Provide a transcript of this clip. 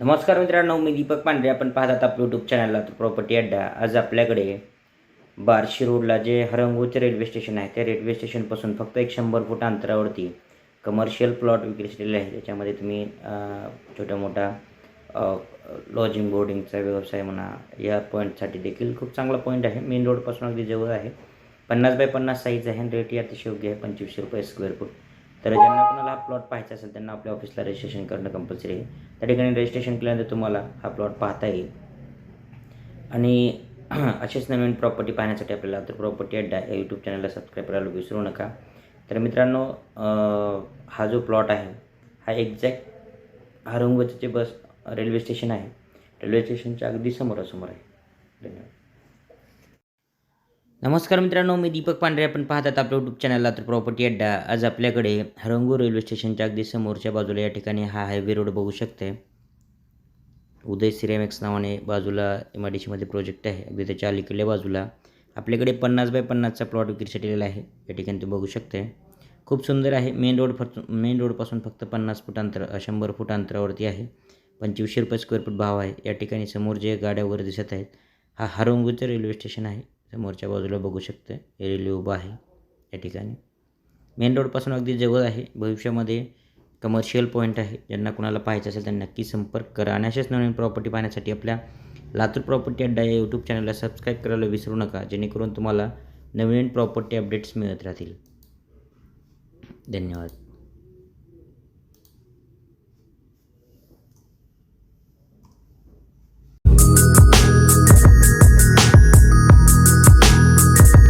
नमस्कार मित्रांनो मी दीपक पांढरे. आपण पाहतात आता यूट्यूब चॅनलला तर प्रॉपर्टी अड्डा. आज आपल्याकडे बार्शी रोडला जे हरंगूचे रेल्वे स्टेशन आहे त्या रेल्वे स्टेशनपासून फक्त एक शंभर फूट अंतरावरती कमर्शियल प्लॉट विक्रीसलेले आहे. त्याच्यामध्ये तुम्ही छोटा मोठा लॉजिंग बोर्डिंगचा व्यवसाय म्हणा या पॉईंटसाठी देखील खूप चांगला पॉईंट आहे. मेन रोडपासून अगदी जवळ आहे. पन्नास बाय पन्नास साईज आहे आणि रेट अतिशय योग्य आहे. पंचवीसशे रुपये स्क्वेअर फूट तर ज्यांना कोणाला हा प्लॉट पाहायचा असेल त्यांना आपल्या ऑफिसला रजिस्ट्रेशन करणं कंपल्सरी आहे. त्या ठिकाणी रजिस्ट्रेशन केल्यानंतर तुम्हाला हा प्लॉट पाहता येईल. आणि असेच नवीन प्रॉपर्टी पाहण्यासाठी आपल्याला तर प्रॉपर्टी अड्डा या यूट्यूब चॅनलला सबस्क्राईब करायला विसरू नका. तर मित्रांनो हा जो प्लॉट आहे हा एक्झॅक्ट हरंगोचे बस रेल्वे स्टेशन आहे रेल्वे स्टेशनच्या अगदी समोरासमोर आहे. धन्यवाद. नमस्कार मित्रांनो मी दीपक पांढरे. आपण पाहतात आपल्या यूट्यूब चॅनलला तर प्रॉपर्टी अड्डा आज आपल्याकडे हरंगूर रेल्वे स्टेशनच्या अगदी समोरच्या बाजूला या ठिकाणी हा हायवे रोड बघू शकते. उदय सिरेमॅक्स नावाने बाजूला एम आय डी सीमध्ये प्रोजेक्ट आहे. अगदी त्याच्या अलीकडल्या बाजूला. आपल्याकडे पन्नास बाय पन्नासचा प्लॉट विक्रीसाठी दिलेला आहे. या ठिकाणी तुम्ही बघू शकते. खूप सुंदर आहे. मेन रोड फक्त मेन रोडपासून फक्त पन्नास फूट अंतर शंभर फूट अंतरावरती आहे. पंचवीसशे रुपये स्क्वेअर फूट भाव आहे. या ठिकाणी समोर जे गाड्या वगैरे दिसत आहेत हा हरंगूचं रेल्वे स्टेशन आहे. समोरच्या बाजूला बघू शकते हे रेल्वे उभं आहे या ठिकाणी. मेन रोडपासून अगदी जवळ आहे. भविष्यामध्ये कमर्शियल पॉईंट आहे. ज्यांना कुणाला पाहायचं असेल त्यांना नक्की संपर्क करा. आणि अशाच नवीन प्रॉपर्टी पाहण्यासाठी आपल्या लातूर प्रॉपर्टी अड्डा या यूट्यूब चॅनलला सबस्क्राईब करायला विसरू नका. जेणेकरून तुम्हाला नवीन प्रॉपर्टी अपडेट्स मिळत राहतील. धन्यवाद.